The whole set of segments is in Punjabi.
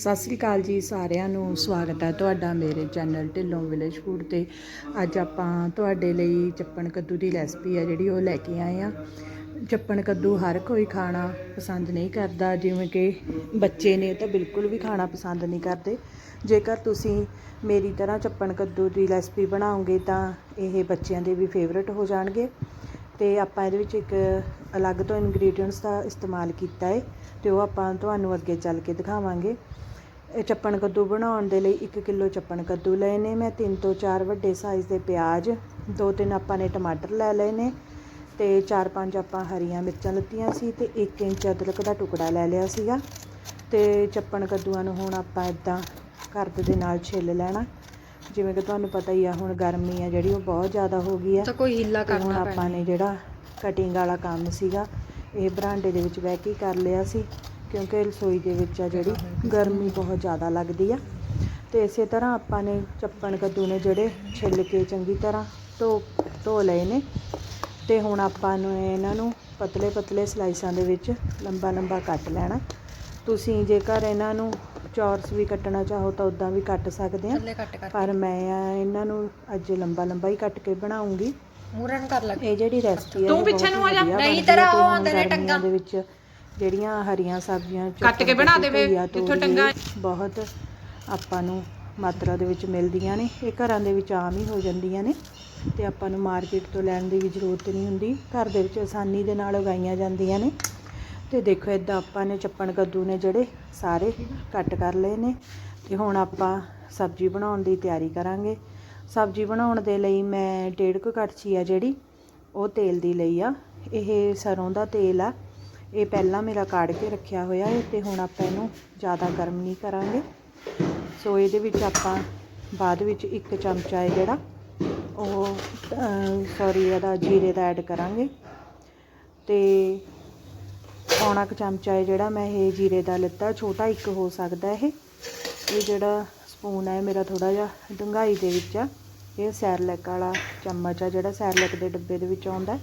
ਸਤਿ ਸ੍ਰੀ ਅਕਾਲ ਜੀ ਸਾਰਿਆਂ ਨੂੰ, ਸਵਾਗਤ ਹੈ ਤੁਹਾਡਾ ਮੇਰੇ ਚੈਨਲ ਢਿੱਲੋਂ ਵਿਲੇਜ ਫੂਡ ਤੇ। ਅੱਜ ਆਪਾਂ ਤੁਹਾਡੇ ਲਈ ਚੱਪਣ ਕੱਦੂ ਦੀ ਰੈਸਪੀ ਆ ਜਿਹੜੀ ਉਹ ਲੈ ਕੇ ਆਏ ਆ ਚੱਪਣ ਕੱਦੂ ਹਰ ਕੋਈ ਖਾਣਾ ਪਸੰਦ ਨਹੀਂ ਕਰਦਾ, ਜਿਵੇਂ ਕਿ ਬੱਚੇ ਨੇ ਤਾਂ ਬਿਲਕੁਲ ਵੀ ਖਾਣਾ ਪਸੰਦ ਨਹੀਂ ਕਰਦੇ। ਜੇਕਰ ਤੁਸੀਂ ਮੇਰੀ ਤਰ੍ਹਾਂ ਚੱਪਣ ਕੱਦੂ ਦੀ ਰੈਸਪੀ ਬਣਾਓਗੇ ਤਾਂ ਇਹ ਬੱਚਿਆਂ ਦੇ ਵੀ ਫੇਵਰਟ ਹੋ ਜਾਣਗੇ। ਤੇ ਆਪਾਂ ਇਹਦੇ ਵਿੱਚ ਇੱਕ ਅਲੱਗ ਤੋਂ ਇਨਗਰੀਡੀਅੰਟਸ ਦਾ ਇਸਤੇਮਾਲ ਕੀਤਾ ਹੈ ਤੇ ਉਹ ਆਪਾਂ ਤੁਹਾਨੂੰ ਅੱਗੇ ਚੱਲ ਕੇ ਦਿਖਾਵਾਂਗੇ। ਚੱਪਣ ਕੱਦੂ ਬਣਾਉਣ ਦੇ ਲਈ 1 ਕਿਲੋ ਚੱਪਣ ਕੱਦੂ ਲਏ ਨੇ। ਮੈਂ 3 ਤੋਂ 4 ਵੱਡੇ ਸਾਈਜ਼ ਦੇ ਪਿਆਜ਼ ਦੋ ਤਿੰਨ ਆਪਾਂ ਨੇ ਟਮਾਟਰ ਲੈ ਲਏ ਨੇ ਤੇ 4-5 ਆਪਾਂ ਹਰੀਆਂ ਮਿਰਚਾਂ ਲਿੱਤੀਆਂ ਸੀ ਤੇ 1 ਇੰਚ ਅਦਰਕ ਦਾ ਟੁਕੜਾ ਲੈ ਲਿਆ ਸੀਗਾ। ਤੇ ਚੱਪਣ ਕੱਦੂਆਂ ਨੂੰ ਹੁਣ ਆਪਾਂ ਇਦਾਂ ਕਰਦ ਦੇ ਨਾਲ ਛਿੱਲ ਲੈਣਾ। ਜਿਵੇਂ ਕਿ ਤੁਹਾਨੂੰ ਪਤਾ ਹੀ ਆ ਹੁਣ ਗਰਮੀ ਆ ਜਿਹੜੀ ਉਹ ਬਹੁਤ ਜ਼ਿਆਦਾ ਹੋ ਗਈ ਆ। ਤਾਂ ਕੋਈ ਹਿੱਲਾ ਤੇ ਹੁਣ ਆਪਾਂ ਨੇ ਜਿਹੜਾ ਕਟਿੰਗ ਵਾਲਾ ਕੰਮ ਸੀਗਾ ਇਹ ਬਰਾਂਡੇ ਦੇ ਵਿੱਚ ਬਹਿ ਕੇ ਕਰ ਲਿਆ ਸੀ। ਕਿਉਂਕਿ ਰਸੋਈ ਦੇ ਵਿੱਚ ਆ ਜਿਹੜੀ ਗਰਮੀ ਬਹੁਤ ਜ਼ਿਆਦਾ ਲੱਗਦੀ ਆ। ਤੇ ਇਸੇ ਤਰ੍ਹਾਂ ਆਪਾਂ ਨੇ ਚੱਪਣ ਕੱਦੂ ਨੇ ਜਿਹੜੇ ਛਿੱਲ ਕੇ ਚੰਗੀ ਤਰ੍ਹਾਂ ਧੋ ਧੋ ਲਏ ਨੇ। ਤੇ ਹੁਣ ਆਪਾਂ ਨੂੰ ਇਹਨਾਂ ਨੂੰ ਪਤਲੇ ਪਤਲੇ ਸਲਾਈਸਾਂ ਦੇ ਵਿੱਚ ਲੰਬਾ ਲੰਬਾ ਕੱਟ ਲੈਣਾ। ਤੁਸੀਂ ਜੇਕਰ ਇਹਨਾਂ ਨੂੰ ਚੌਰਸ ਵੀ ਕੱਟਣਾ ਚਾਹੋ ਤਾਂ ਉਦਾਂ ਵੀ ਕੱਟ ਸਕਦੇ ਆ। ਪਰ ਮੈਂ ਇਹਨਾਂ ਨੂੰ ਅੱਜ ਲੰਬਾ ਲੰਬਾ ਹੀ ਕੱਟ ਕੇ ਬਣਾਉਂਗੀ। ਮੂਰਨ ਕਰ ਲੱਗ। ਇਹ ਜਿਹੜੀ ਰੈਸਪੀ ਹੈ ਤੂੰ ਪਿੱਛੇ ਨੂੰ ਆ ਜਾ। ਨਹੀਂ ਬਣਦੀ ਤੇਰਾ ਹੈ ਤੇ ਉਹ ਆਉਂਦੇ ਨੇ ਟੰਗਾਂ। ਦੇ ਵਿੱਚ ਜਿਹੜੀਆਂ ਹਰੀਆਂ ਸਬਜ਼ੀਆਂ ਕੱਟ ਕੇ ਬਣਾ ਦੇਵੇ, ਜਿੱਥੋਂ ਟੰਗਾਂ- ਬਹੁਤ ਆਪਾਂ ਨੂੰ ਮਾਤਰਾ ਦੇ ਵਿੱਚ ਮਿਲਦੀਆਂ ਨੇ। ਇਹ ਘਰਾਂ ਦੇ ਵਿੱਚ ਆਮ ਹੀ ਹੋ ਜਾਂਦੀਆਂ ਨੇ ਤੇ ਆਪਾਂ ਨੂੰ ਮਾਰਕੀਟ ਤੋਂ ਲੈਣ ਦੀ ਵੀ ਜ਼ਰੂਰਤ ਨਹੀਂ ਹੁੰਦੀ। ਘਰ ਦੇ ਵਿੱਚ ਆਸਾਨੀ ਦੇ ਨਾਲ ਉਗਾਈਆਂ ਜਾਂਦੀਆਂ ਨੇ। ਤੇ ਦੇਖੋ ਇਦਾਂ ਆਪਾਂ ਨੇ ਚੱਪਣ ਕੱਦੂ ਨੇ ਜਿਹੜੇ ਸਾਰੇ ਕੱਟ ਕਰ ਲਏ ਨੇ ਤੇ ਹੁਣ ਆਪਾਂ ਸਬਜ਼ੀ ਬਣਾਉਣ ਦੀ ਤਿਆਰੀ ਕਰਾਂਗੇ। ਸਬਜ਼ੀ ਬਣਾਉਣ ਦੇ ਲਈ ਮੈਂ ਡੇਢ ਕੁ ਕੜਛੀ ਆ ਜਿਹੜੀ ਉਹ ਤੇਲ ਦੀ ਲਈ ਆ। ਇਹ ਸਰੋਂ ਦਾ ਤੇਲ ਆ। ਇਹ ਪਹਿਲਾਂ ਮੇਰਾ ਕਾੜ ਕੇ ਰੱਖਿਆ ਹੋਇਆ ਹੈ ਅਤੇ ਹੁਣ ਆਪਾਂ ਇਹਨੂੰ ਜ਼ਿਆਦਾ ਗਰਮ ਨਹੀਂ ਕਰਾਂਗੇ। ਸੋ ਇਹਦੇ ਵਿੱਚ ਆਪਾਂ ਬਾਅਦ ਵਿੱਚ ਇੱਕ ਚਮਚਾ ਹੈ ਜਿਹੜਾ, ਉਹ ਸੌਰੀ ਇਹਦਾ ਜੀਰੇ ਦਾ ਐਡ ਕਰਾਂਗੇ। ਤੇ ਪੌਣਾ ਕੁ ਚਮਚਾ ਹੈ ਜਿਹੜਾ ਮੈਂ ਇਹ ਜੀਰੇ ਦਾ ਲਿੱਤਾ, ਛੋਟਾ ਇੱਕ ਹੋ ਸਕਦਾ ਇਹ। ਇਹ ਜਿਹੜਾ ਸਪੂਨ ਹੈ, ਮੇਰਾ ਥੋੜਾ ਜਿਹਾ ਡੂੰਘਾਈ ਦੇ ਵਿੱਚ ਆ। ਇਹ ਸੈਰਲੈਕ ਵਾਲਾ ਚਮਚ ਆ ਜਿਹੜਾ ਸੈਰਲੈਕ ਦੇ ਡੱਬੇ ਦੇ ਵਿੱਚ ਆਉਂਦਾ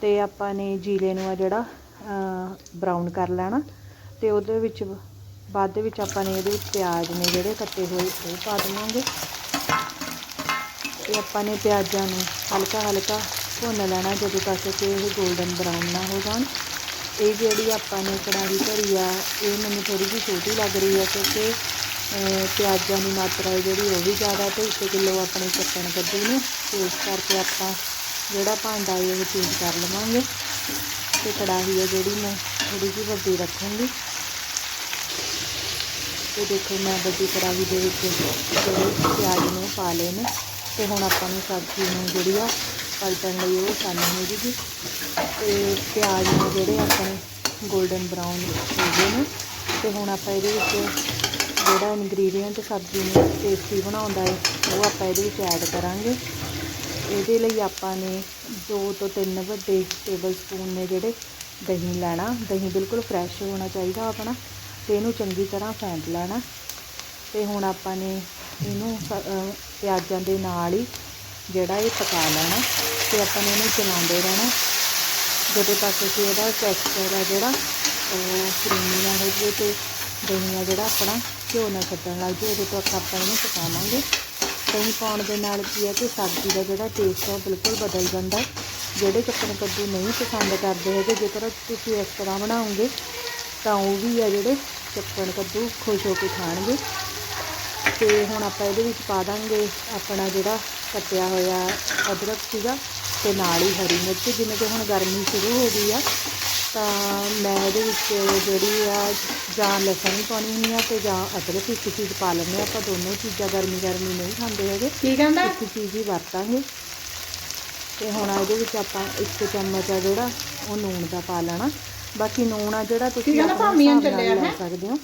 ਤੇ ਆਪਾਂ ਨੇ ਜੀਰੇ ਨੂੰ ਆ ਜਿਹੜਾ ਬਰਾਊਨ ਕਰ ਲੈਣਾ ਤੇ ਉਹਦੇ ਵਿੱਚ ਬਾਅਦ ਦੇ ਵਿੱਚ ਆਪਾਂ ਨੇ ਇਹਦੇ ਵਿੱਚ ਪਿਆਜ਼ ਨੇ ਜਿਹੜੇ ਕੱਟੇ ਹੋਏ ਉਹ ਪਾ ਦੇਵਾਂਗੇ। ਤੇ ਆਪਾਂ ਨੇ ਪਿਆਜ਼ਾਂ ਨੂੰ ਹਲਕਾ ਹਲਕਾ ਭੁੰਨ ਲੈਣਾ ਜਦੋਂ ਤੱਕ ਕਿ ਇਹ 골ਡਨ ਬਰਾਊਨ ਨਾ ਹੋ ਜਾਣ। ਇਹ ਜਿਹੜੀ ਆਪਾਂ ਨੇ ਕੜਾਹੀ ਧਰੀ ਆ, ਇਹ ਮੈਨੂੰ ਥੋੜੀ ਜਿਹੀ ਛੋਟੀ ਲੱਗ ਰਹੀ ਹੈ ਕਿਉਂਕਿ ਪਿਆਜ਼ਾਂ ਦੀ ਮਾਤਰਾ ਹੈ ਜਿਹੜੀ ਉਹ ਵੀ ਜ਼ਿਆਦਾ ਤੇ 1 ਕਿਲੋ ਆਪਣੇ ਚੱਪਣ ਕੱਦੂ ਨੂੰ। ਤੇ ਇਸ ਕਰਕੇ ਆਪਾਂ ਜਿਹੜਾ ਭਾਂਡਾ ਹੈ ਉਹ ਚੇਂਜ ਕਰ ਲਵਾਂਗੇ। ਤੇ ਕੜਾਹੀ ਹੈ ਜਿਹੜੀ ਮੈਂ ਥੋੜੀ ਜਿਹੀ ਵੱਡੀ ਰੱਖੂੰਗੀ। ਤੇ ਦੇਖੋ ਮੈਂ ਵੱਡੀ ਕੜਾਹੀ ਦੇ ਵਿੱਚ ਜਿਹੜੇ ਪਿਆਜ਼ ਨੂੰ ਪਾ ਲਏ ਨੇ। ਤੇ ਹੁਣ ਆਪਾਂ ਨੂੰ ਸਬਜ਼ੀ ਨੂੰ ਜਿਹੜੀ ਆ ਪਲਟਣ ਲਈ ਉਹ ਕਰਨੀ ਹੋ ਜੂਗੀ। ਤੇ ਪਿਆਜ਼ ਨੂੰ ਜਿਹੜੇ ਆਪਣੇ 골ਡਨ ਬਰਾਊਨ ਹੋ ਗਏ ਨੇ, ਤੇ ਹੁਣ ਆਪਾਂ ਇਹਦੇ ਵਿੱਚ ਜਿਹੜਾ ਇਨਗਰੀਡੀਅੰਟ ਸਬਜ਼ੀ ਨੂੰ ਟੇਸਟੀ ਬਣਾਉਂਦਾ ਹੈ, ਉਹ ਆਪਾਂ ਇਹਦੇ ਵਿੱਚ ਐਡ ਕਰਾਂਗੇ। ਇਹਦੇ ਲਈ ਆਪਾਂ ਨੇ 2 ਤੋਂ 3 ਵੱਡੇ ਟੇਬਲ ਸਪੂਨ ਨੇ ਜਿਹੜੇ ਦਹੀਂ ਲੈਣਾ। ਦਹੀਂ ਬਿਲਕੁਲ ਫਰੈਸ਼ ਹੋਣਾ ਚਾਹੀਦਾ ਆਪਣਾ ਤੇ ਇਹਨੂੰ ਚੰਗੀ ਤਰ੍ਹਾਂ ਫੈਂਟ ਲੈਣਾ। ਤੇ ਹੁਣ ਆਪਾਂ ਨੇ ਇਹਨੂੰ ਪਿਆਜ਼ਾਂ ਦੇ ਨਾਲ ਹੀ ਜਿਹੜਾ ਇਹ ਪਕਾ ਲੈਣਾ। ਤੇ ਆਪਾਂ ਨੇ ਇਹਨੂੰ ਚਲਾਉਂਦੇ ਰਹਿਣਾ। ਜਦੋਂ ਤੱਕ ਕਿ ਇਹਦਾ ਟੈਕਸਚਰ ਆ ਜਿਹੜਾ, ਉਹ ਕਰੀਮੀ ਨਾ ਹੋ ਜਾਵੇ ਤੇ ਦਹੀਂ ਆ ਜਿਹੜਾ ਆਪਣਾ ਘਿਓ ਨਾ ਛੱਡਣ ਲੱਗ ਜਾਵੇ, ਉਦੋਂ ਤੱਕ ਆਪਾਂ ਇਹਨੂੰ ਪਕਾਵਾਂਗੇ। ਦਹੀਂ ਪਾਉਣ ਦੇ ਨਾਲ ਕੀ ਹੈ ਕਿ ਸਬਜ਼ੀ ਦਾ ਜਿਹੜਾ ਟੇਸਟ ਆ ਉਹ ਬਿਲਕੁਲ ਬਦਲ ਜਾਂਦਾ ਜਿਹੜੇ ਚੱਕਣ ਕੱਦੂ ਨਹੀਂ ਪਸੰਦ ਕਰਦੇ ਹੈਗੇ, ਜੇਕਰ ਤੁਸੀਂ ਇਸ ਤਰ੍ਹਾਂ ਬਣਾਉਂਗੇ ਤਾਂ ਉਹ ਵੀ ਆ ਜਿਹੜੇ ਚੱਕਣ ਕੱਦੂ ਖੁਸ਼ ਹੋ ਕੇ ਖਾਣਗੇ। ਤੇ ਹੁਣ ਆਪਾਂ ਇਹਦੇ ਵਿੱਚ ਪਾ ਦਾਂਗੇ ਆਪਣਾ ਜਿਹੜਾ ਕੱਟਿਆ ਹੋਇਆ ਅਦਰਕ ਸੀਗਾ, ਤੇ ਨਾਲ ਹੀ ਹਰੀ ਮਿਰਚ, ਜਿਵੇਂ ਕਿ ਹੁਣ ਗਰਮੀ ਸ਼ੁਰੂ ਹੋ ਗਈ ਆ। ਤਾਂ ਮੈਂ ਇਹਦੇ ਵਿੱਚ ਜਿਹੜੀ ਆ ਜਾਂ ਲਸਣ ਹੀ ਪਾਉਣੀ ਹੁੰਦੀ ਆ ਤੇ ਜਾਂ ਅਦਰਕ ਇੱਕ ਚੀਜ਼ ਪਾ ਲੈਂਦੇ ਹਾਂ ਆਪਾਂ ਦੋਨੋਂ ਚੀਜ਼ਾਂ ਗਰਮੀ ਗਰਮੀ ਨਹੀਂ ਖਾਂਦੇ ਹੈਗੇ। ਕੀ ਕਹਿੰਦਾ? ਇੱਕ ਚੀਜ਼ ਹੀ ਵਰਤਾਂਗੇ। ਤੇ ਹੁਣ ਇਹਦੇ ਵਿੱਚ ਆਪਾਂ ਇੱਕ ਚਮਚ ਆ ਜਿਹੜਾ ਉਹ ਨੂਣ ਦਾ ਪਾ ਲੈਣਾ। ਬਾਕੀ ਨੂਣ ਆ ਜਿਹੜਾ ਤੁਸੀਂ ਕਹਿੰਦਾ? ਭਾਮੀਆਂ ਚੱਲਿਆ ਹੈਂ? ਸਕਦੇ ਹੋ।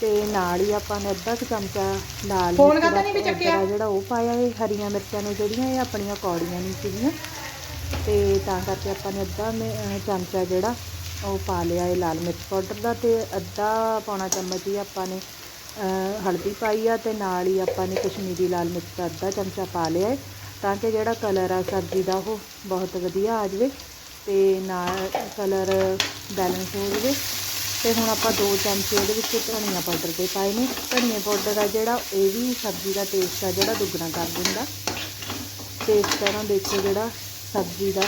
ਤੇ ਨਾਲ ਹੀ ਆਪਾਂ ਨੇ ਅੱਧਾ ਕੁ ਚਮਚਾ ਲਾਲ ਫੋਨ ਮਿਰਚ ਕਾਹਦਾ ਦਾ ਨਹੀਂ ਵੀ ਚੱਕਿਆ? ਆ ਜਿਹੜਾ ਉਹ ਪਾਇਆ ਇਹ ਹਰੀਆਂ ਮਿਰਚਾਂ ਨੇ ਜਿਹੜੀਆਂ ਇਹ ਆਪਣੀਆਂ ਕੌੜੀਆਂ ਨਹੀਂ ਸੀਗੀਆਂ। ਤੇ ਤਾਂ ਕਰਕੇ ਆਪਾਂ ਨੇ ਅੱਧਾ ਚਮਚਾ ਜਿਹੜਾ ਉਹ ਪਾ ਲਿਆ ਹੈ ਲਾਲ ਮਿਰਚ ਪਾਊਡਰ ਦਾ ਤੇ ਅੱਧਾ ਪੌਣਾ ਚਮਚ ਹੀ ਆਪਾਂ ਨੇ ਹਲਦੀ ਪਾਈ ਆ ਤੇ ਨਾਲ ਹੀ ਆਪਾਂ ਨੇ ਕਸ਼ਮੀਰੀ ਲਾਲ ਮਿਰਚ ਦਾ ਅੱਧਾ ਚਮਚਾ ਪਾ ਲਿਆ ਹੈ ਤਾਂ ਕਿ ਜਿਹੜਾ ਕਲਰ ਆ ਸਬਜ਼ੀ ਦਾ ਉਹ ਬਹੁਤ ਵਧੀਆ ਆ ਜਾਵੇ ਤੇ ਨਾਲ ਕਲਰ ਬੈਲੈਂਸ ਹੋ ਜਾਵੇ। ਤੇ ਹੁਣ ਆਪਾਂ ਦੋ ਚਮਚੇ ਇਹਦੇ ਵਿੱਚ ਧਨੀਆ ਪਾਊਡਰ ਦੇ ਪਾਏ ਨੇ, ਧਨੀਆ ਪਾਊਡਰ ਆ ਜਿਹੜਾ ਇਹ ਵੀ ਸਬਜ਼ੀ ਦਾ ਟੇਸਟ ਆ ਜਿਹੜਾ ਦੁੱਗਣਾ ਕਰ ਦਿੰਦਾ। ਤੇ ਇਸ ਤਰ੍ਹਾਂ ਦੇਖੋ ਜਿਹੜਾ ਸਬਜ਼ੀ ਦਾ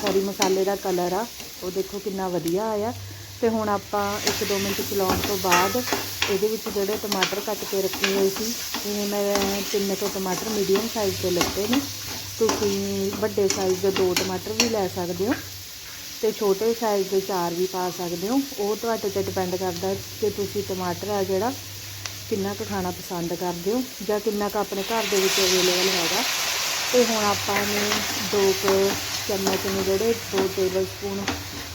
ਸੌਰੀ ਮਸਾਲੇ ਦਾ ਕਲਰ ਆ ਉਹ ਦੇਖੋ ਕਿੰਨਾ ਵਧੀਆ ਆਇਆ। ਤੇ ਹੁਣ ਆਪਾਂ 1-2 ਮਿੰਟ ਚਲਾਉਣ ਤੋਂ ਬਾਅਦ ਇਹਦੇ ਵਿੱਚ ਜਿਹੜੇ ਟਮਾਟਰ ਕੱਟ ਕੇ ਰੱਖੇ ਹੋਏ ਸੀ, ਇਹ ਮੈਂ ਤਿੰਨ ਤੋਂ ਟਮਾਟਰ ਮੀਡੀਅਮ ਸਾਈਜ਼ ਦੇ ਲੱਤੇ ਨੇ। ਤੁਸੀਂ ਵੱਡੇ ਸਾਈਜ਼ ਦੇ ਦੋ ਟਮਾਟਰ ਵੀ ਲੈ ਸਕਦੇ ਹੋ ਤੇ ਛੋਟੇ ਸਾਈਜ਼ ਦੇ ਚਾਰ ਵੀ ਪਾ ਸਕਦੇ ਹੋ। ਉਹ ਤੁਹਾਡੇ ਤੇ ਡਿਪੈਂਡ ਕਰਦਾ ਕਿ ਤੁਸੀਂ ਟਮਾਟਰ ਆ ਜਿਹੜਾ ਕਿੰਨਾ ਕੁ ਖਾਣਾ ਪਸੰਦ ਕਰਦੇ ਹੋ ਜਾਂ ਕਿੰਨਾ ਕੁ ਆਪਣੇ ਘਰ ਦੇ ਵਿੱਚ ਅਵੇਲੇਬਲ ਹੈਗਾ। ਤੇ ਹੁਣ ਆਪਾਂ ਨੇ ਦੋ ਕੁ ਚਮਚ ਨੇ ਜਿਹੜੇ ਦੋ ਟੇਬਲ ਸਪੂਨ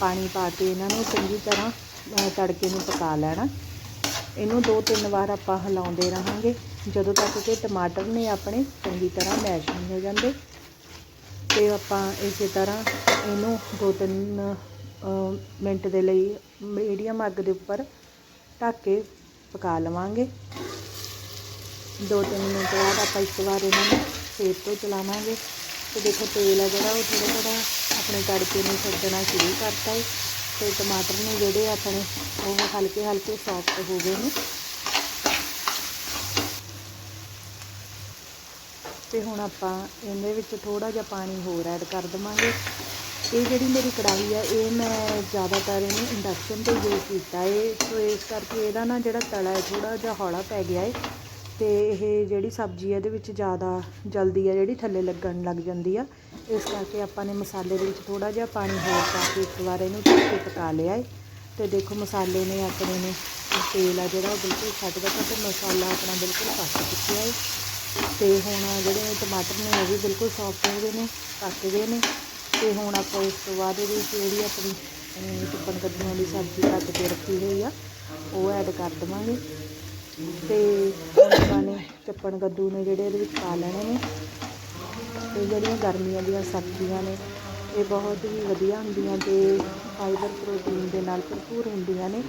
ਪਾਣੀ ਪਾ ਕੇ ਇਹਨਾਂ ਨੂੰ ਚੰਗੀ ਤਰ੍ਹਾਂ ਤੜਕੇ ਨੂੰ ਪਕਾ ਲੈਣਾ। ਇਹਨੂੰ ਦੋ ਤਿੰਨ ਵਾਰ ਆਪਾਂ ਹਿਲਾਉਂਦੇ ਰਹਾਂਗੇ। ਜਦੋਂ ਤੱਕ ਕਿ ਟਮਾਟਰ ਨੇ ਆਪਣੇ ਚੰਗੀ ਤਰ੍ਹਾਂ ਮੈਸ਼ ਨਹੀਂ ਹੋ ਜਾਂਦੇ। ਤੇ ਆਪਾਂ ਇਸੇ ਤਰ੍ਹਾਂ ਇਹਨੂੰ ਦੋ ਤਿੰਨ ਅਹ, ਮਿੰਟ ਦੇ ਲਈ ਮੀਡੀਅਮ ਅੱਗ ਦੇ ਉੱਪਰ ਢੱਕ ਕੇ ਪਕਾ ਲਵਾਂਗੇ। ਦੋ ਤਿੰਨ ਮਿੰਟ ਬਾਅਦ ਆਪਾਂ ਇੱਕ ਵਾਰ ਇਹਨਾਂ ਨੂੰ ਫੇਰ ਤੋਂ ਚਲਾਵਾਂਗੇ। ਤੇ ਦੇਖੋ ਤੇਲ ਆ ਜਿਹੜਾ ਉਹ ਥੋੜਾ ਥੋੜਾ ਆਪਣੇ ਤੜਕੇ ਨੂੰ ਛੱਡਣਾ ਸ਼ੁਰੂ ਕਰਤਾ ਹੈ ਤੇ ਟਮਾਟਰ ਨੇ ਜਿਹੜੇ ਆਪਣੇ ਉਹ ਹਲਕੇ ਹਲਕੇ ਸੌਫਟ ਹੋ ਗਏ ਨੇ। ਤੇ ਹੁਣ ਆਪਾਂ ਇਹਦੇ ਵਿੱਚ ਥੋੜਾ ਜਿਹਾ ਪਾਣੀ ਹੋਰ ਐਡ ਕਰ ਦਵਾਂਗੇ। ਇਹ ਜਿਹੜੀ ਮੇਰੀ ਕੜਾਹੀ ਹੈ ਇਹ ਮੈਂ ਜ਼ਿਆਦਾਤਰ ਇਹਨੂੰ ਇੰਡਕਸ਼ਨ ਤੇ ਯੂਜ਼ ਕੀਤਾ ਹੈ ਸੋ ਇਸ ਕਰਕੇ ਇਹਦਾ ਨਾ ਜਿਹੜਾ ਤਲਾ ਹੈ ਥੋੜਾ ਜਿਹਾ ਹੌਲਾ ਪੈ ਗਿਆ ਹੈ ਅਤੇ ਇਹ ਜਿਹੜੀ ਸਬਜ਼ੀ ਹੈ ਇਹਦੇ ਵਿੱਚ ਜ਼ਿਆਦਾ ਜਲਦੀ ਆ ਜਿਹੜੀ ਥੱਲੇ ਲੱਗਣ ਲੱਗ ਜਾਂਦੀ ਆ। ਇਸ ਕਰਕੇ ਆਪਾਂ ਨੇ ਮਸਾਲੇ ਦੇ ਵਿੱਚ ਥੋੜਾ ਜਿਹਾ ਪਾਣੀ ਹੋਰ ਪਾ ਕੇ ਇੱਕ ਵਾਰ ਇਹਨੂੰ ਢੱਕ ਕੇ ਪਕਾ ਲਿਆ ਏ। ਤੇ ਦੇਖੋ ਮਸਾਲੇ ਨੇ ਆਪਣੇ ਨੇ ਤੇਲ ਆ ਜਿਹੜਾ ਉਹ ਬਿਲਕੁਲ ਛੱਡ ਦਿੱਤਾ ਤੇ ਮਸਾਲਾ ਆਪਣਾ ਬਿਲਕੁਲ ਪੱਕ ਚੁੱਕਿਆ ਏ। ਤੇ ਹੁਣ ਜਿਹੜੇ ਟਮਾਟਰ ਨੇ ਉਹ ਵੀ ਬਿਲਕੁਲ ਸੌਫਟ ਹੋ ਗਏ ਨੇ ਪੱਕ ਗਏ ਨੇ। ਤੇ ਹੁਣ ਆਪਾਂ ਇਸ ਤੋਂ ਬਾਅਦ ਇਹਦੇ ਵਿੱਚ ਜਿਹੜੀ ਆਪਣੀ ਅਹ, ਚਿਕਨ ਵਾਲੀ ਸਬਜ਼ੀ ਕੱਟ ਕੇ ਰੱਖੀ ਹੋਈ ਆ ਉਹ ਐਡ ਕਰ ਦੇਵਾਂਗੇ। ਤੇ ਚੱਪਣ ਕੱਦੂ ਨੇ ਜਿਹੜੇ ਇਹਦੇ ਵਿੱਚ ਪਾ ਲੈਣੇ ਨੇ। ਤੇ ਜਿਹੜੀਆਂ ਗਰਮੀਆਂ ਦੀਆਂ ਸਬਜ਼ੀਆਂ ਨੇ, ਇਹ ਬਹੁਤ ਹੀ ਵਧੀਆ ਹੁੰਦੀਆਂ ਤੇ ਫਾਈਬਰ ਪ੍ਰੋਟੀਨ ਦੇ ਨਾਲ ਭਰਪੂਰ ਹੁੰਦੀਆਂ ਨੇ।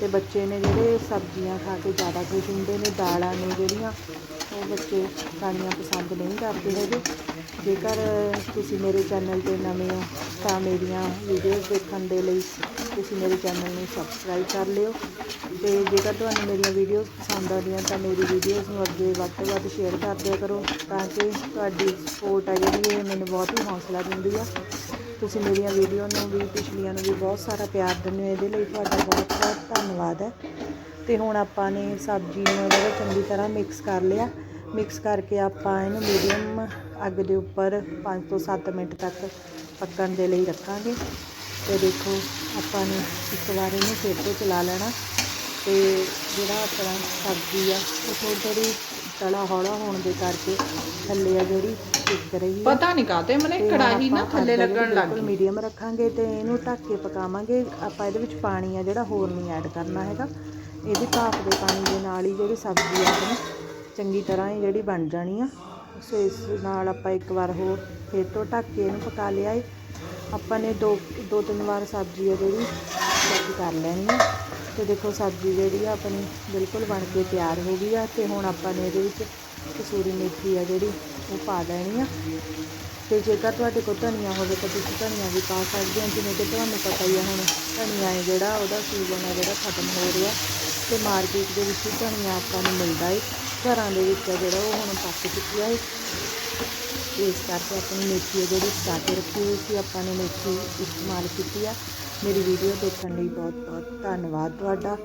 ਤੇ ਬੱਚੇ ਨੇ ਜਿਹੜੇ ਸਬਜ਼ੀਆਂ ਖਾ ਕੇ ਜ਼ਿਆਦਾ ਖੁਸ਼ ਹੁੰਦੇ ਨੇ, ਦਾਲਾਂ ਨੇ ਜਿਹੜੀਆਂ, ਉਹ ਬੱਚੇ ਖਾਣੀਆਂ ਪਸੰਦ ਨਹੀਂ ਕਰਦੇ ਹੈਗੇ। ਜੇਕਰ ਤੁਸੀਂ ਮੇਰੇ ਚੈਨਲ ਤੇ ਨਵੇਂ ਹੋ, ਤਾਂ ਮੇਰੀਆਂ ਵੀਡੀਓਜ਼ ਦੇਖਣ ਦੇ ਲਈ ਤੁਸੀਂ ਮੇਰੇ ਚੈਨਲ ਨੂੰ ਸਬਸਕ੍ਰਾਈਬ ਕਰ ਲਿਓ ਤੇ ਜੇਕਰ ਤੁਹਾਨੂੰ ਮੇਰੀਆਂ ਵੀਡੀਓਜ਼ ਪਸੰਦ ਆਉਂਦੀਆਂ ਤਾਂ ਮੇਰੀ ਵੀਡੀਓਜ਼ ਨੂੰ ਅੱਗੇ ਵੱਧ ਤੋਂ ਵੱਧ ਸ਼ੇਅਰ ਕਰ ਦਿਆ ਕਰੋ ਤਾਂ ਕਿ ਤੁਹਾਡੀ ਸਪੋਰਟ ਹੈ ਜਿਹੜੀ ਇਹ ਮੈਨੂੰ ਬਹੁਤ ਹੀ ਹੌਸਲਾ ਦਿੰਦੀ ਆ। ਤੁਸੀਂ ਮੇਰੀਆਂ ਵੀਡੀਓ ਨੂੰ ਵੀ, ਪਿਛਲੀਆਂ ਨੂੰ ਵੀ ਬਹੁਤ ਸਾਰਾ ਪਿਆਰ ਦਿੰਦੇ ਹੋ, ਇਹਦੇ ਲਈ ਤੁਹਾਡਾ ਬਹੁਤ ਬਹੁਤ ਧੰਨਵਾਦ ਹੈ। ਤੇ ਹੁਣ ਆਪਾਂ ਨੇ ਸਬਜ਼ੀ ਨੂੰ ਜਿਹੜਾ ਚੰਗੀ ਤਰ੍ਹਾਂ ਮਿਕਸ ਕਰ ਲਿਆ। ਮਿਕਸ ਕਰਕੇ ਆਪਾਂ ਇਹਨੂੰ ਮੀਡੀਅਮ ਅੱਗ ਦੇ ਉੱਪਰ 5 ਤੋਂ 7 ਮਿੰਟ ਤੱਕ ਪੱਕਣ ਦੇ ਲਈ ਰੱਖਾਂਗੇ। ਤੇ ਦੇਖੋ ਆਪਾਂ ਨੇ ਇੱਕ ਵਾਰ ਇਹਨੂੰ ਫਿਰ ਤੋਂ ਚਲਾ ਲੈਣਾ। ਤੇ ਜਿਹੜਾ ਆਪਣਾ ਸਬਜ਼ੀ ਆ ਉਹ ਥੋੜੀ ਥੋੜੀ ਤਲਾ ਹੌਲਾ ਹੋਣ ਦੇ ਕਰਕੇ ਥੱਲੇ ਆ ਜਿਹੜੀ ਟਿਕ ਰਹੀ ਆ। ਪਤਾ ਨਹੀਂ ਕਾਤੇ ਮਨੇ ਕੜਾਹੀ ਨਾ ਥੱਲੇ ਲੱਗਣ ਲੱਗ ਗਈ। ਮੀਡੀਅਮ ਰੱਖਾਂਗੇ ਤੇ ਇਹਨੂੰ ਢੱਕ ਕੇ ਪਕਾਵਾਂਗੇ। ਆਪਾਂ ਇਹਦੇ ਵਿੱਚ ਪਾਣੀ ਆ ਜਿਹੜਾ ਹੋਰ ਨਹੀਂ ਐਡ ਕਰਨਾ ਹੈਗਾ। ਇਹਦੀ ਭਾਫ ਦੇ ਪਾਣੀ ਦੇ ਨਾਲ ਹੀ ਜਿਹੜੀ ਸਬਜ਼ੀ ਆ ਆਪਣੀ ਚੰਗੀ ਤਰ੍ਹਾਂ ਹੀ ਜਿਹੜੀ ਬਣ ਜਾਣੀ ਆ। ਸੋ ਇਸ ਨਾਲ ਆਪਾਂ ਇੱਕ ਵਾਰ ਹੋਰ ਫਿਰ ਤੋਂ ਢੱਕ ਕੇ ਇਹਨੂੰ ਪਕਾ ਲਿਆ ਏ। ਆਪਾਂ ਨੇ ਦੋ ਦੋ ਤਿੰਨ ਵਾਰ ਸਬਜ਼ੀ ਆ ਜਿਹੜੀ ਚੈੱਕ ਕਰ ਲੈਣੀ ਆ। ਤੇ ਦੇਖੋ ਸਬਜ਼ੀ ਜਿਹੜੀ ਆ ਆਪਣੀ ਬਿਲਕੁਲ ਬਣ ਕੇ ਤਿਆਰ ਹੋ ਗਈ ਆ ਤੇ ਹੁਣ ਆਪਾਂ ਨੇ ਇਹਦੇ ਵਿੱਚ ਕਸੂਰੀ ਮੇਥੀ ਆ ਜਿਹੜੀ, ਉਹ ਪਾ ਦੇਣੀ ਆ। ਤੇ ਜੇਕਰ ਤੁਹਾਡੇ ਕੋਲ ਧਨੀਆ ਹੋਵੇ ਤਾਂ ਤੁਸੀਂ ਧਨੀਆ ਵੀ ਪਾ ਸਕਦੇ ਹੋ। ਜਿਵੇਂ ਕਿ ਤੁਹਾਨੂੰ ਪਤਾ ਹੀ ਆ ਹੁਣ ਧਨੀਆ ਹੈ ਜਿਹੜਾ, ਉਹਦਾ ਸੀਜ਼ਨ ਹੈ ਜਿਹੜਾ ਖਤਮ ਹੋ ਰਿਹਾ। ਤੇ ਮਾਰਕੀਟ ਦੇ ਵਿੱਚ ਧਨੀਆ ਆਪਾਂ ਨੂੰ ਮਿਲਦਾ ਏ। ਘਰਾਂ ਦੇ ਵਿੱਚ ਜਿਹੜਾ ਉਹ ਹੁਣ ਪੱਕ ਚੁੱਕਿਆ ਹੈ। ਇਸ ਕਰਕੇ ਆਪਣੀ ਮੇਥੀ ਹੈ ਜਿਹੜੀ ਸੁਕਾ ਰੱਖੀ ਹੋਈ ਸੀ, ਆਪਾਂ ਨੇ ਮੇਥੀ ਇਸਤੇਮਾਲ ਕੀਤੀ ਆ। ਮੇਰੀ ਵੀਡੀਓ ਦੇਖਣ ਲਈ ਬਹੁਤ ਬਹੁਤ ਧੰਨਵਾਦ ਤੁਹਾਡਾ।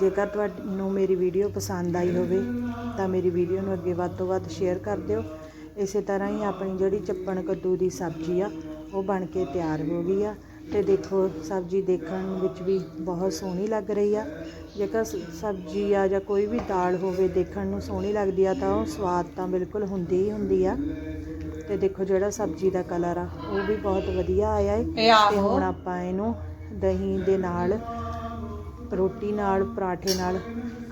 ਜੇਕਰ ਤੁਹਾਨੂੰ ਮੇਰੀ ਵੀਡੀਓ ਪਸੰਦ ਆਈ ਹੋਵੇ, ਤਾਂ ਮੇਰੀ ਵੀਡੀਓ ਨੂੰ ਅੱਗੇ ਵੱਧ ਤੋਂ ਵੱਧ ਸ਼ੇਅਰ ਕਰ ਦਿਓ। ਇਸੇ ਤਰ੍ਹਾਂ ਹੀ ਆਪਣੀ ਜਿਹੜੀ ਚੱਪਣ ਕੱਦੂ ਦੀ ਸਬਜ਼ੀ ਆ, ਉਹ ਬਣ ਕੇ ਤਿਆਰ ਹੋ ਗਈ ਆ। ਤੇ ਦੇਖੋ ਸਬਜ਼ੀ ਦੇਖਣ ਵਿੱਚ ਵੀ ਬਹੁਤ ਸੋਹਣੀ ਲੱਗ ਰਹੀ ਆ। ਜੇਕਰ ਸਬਜ਼ੀ ਆ ਜਾਂ ਕੋਈ ਵੀ ਦਾਲ ਹੋਵੇ ਦੇਖਣ ਨੂੰ ਸੋਹਣੀ ਲੱਗਦੀ ਆ ਤਾਂ ਉਹ ਸਵਾਦ ਤਾਂ ਬਿਲਕੁਲ ਹੁੰਦੀ ਹੀ ਹੁੰਦੀ ਆ। ਤੇ ਦੇਖੋ ਜਿਹੜਾ ਸਬਜ਼ੀ ਦਾ ਕਲਰ ਆ ਉਹ ਵੀ ਬਹੁਤ ਵਧੀਆ ਆਇਆ ਹੈ ਤੇ ਹੁਣ ਆਪਾਂ ਇਹਨੂੰ ਦਹੀਂ ਦੇ ਨਾਲ ਰੋਟੀ ਨਾਲ ਪਰਾਠੇ ਨਾਲ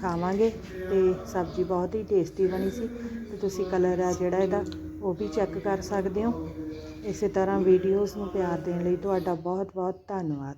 ਖਾਵਾਂਗੇ। ਤੇ ਸਬਜ਼ੀ ਬਹੁਤ ਹੀ ਟੇਸਟੀ ਬਣੀ ਸੀ। ਤੇ ਤੁਸੀਂ ਕਲਰ ਆ ਜਿਹੜਾ ਇਹਦਾ ਉਹ ਵੀ ਚੈੱਕ ਕਰ ਸਕਦੇ ਹੋ। ਇਸੇ ਤਰ੍ਹਾਂ ਵੀਡੀਓਜ਼ ਨੂੰ ਪਿਆਰ ਦੇਣ ਲਈ ਤੁਹਾਡਾ ਬਹੁਤ ਬਹੁਤ ਧੰਨਵਾਦ।